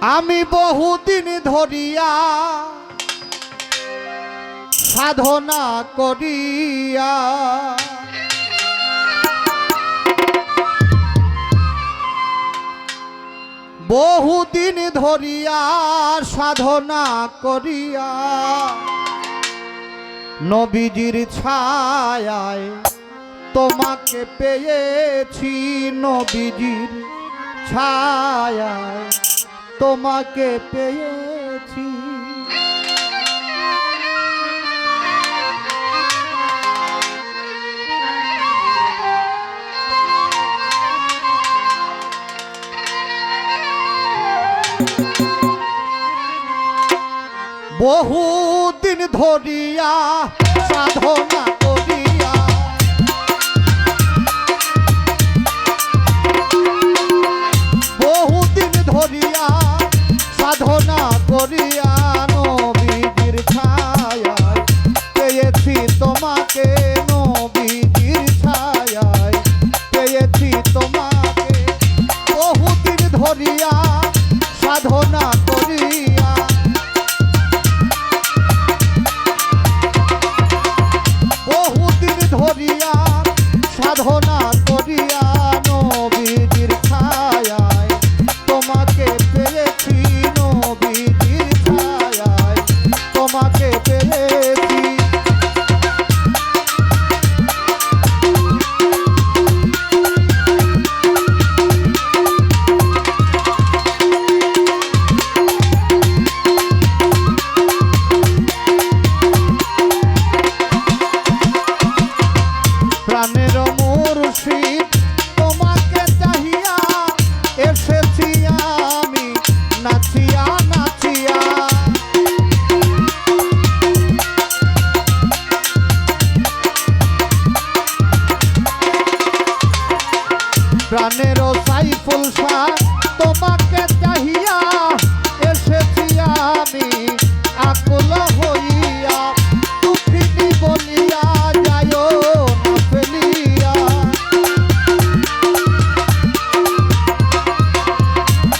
আমি বহুদিন ধরিয়া সাধনা করিয়া বহুদিন ধরিয়া সাধনা করিয়া নবীজির ছায়ায় তোমাকে পেয়েছি, নবীজির ছায়ায়। তোমাকে পেয়েছি। বহুদিন ধরিয়া সাধনা করিয়া মুর্শিদ তোমাকে চাহিয়া এসেছি আমি। নাচিয়া নাচিয়া। প্রাণের সাইফুল শাহ তোমাকে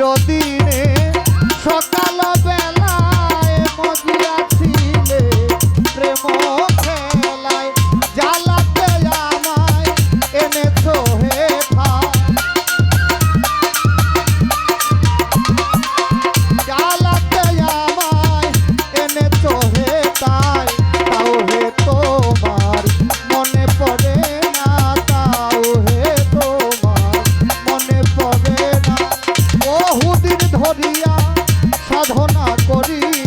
pero di সাধনা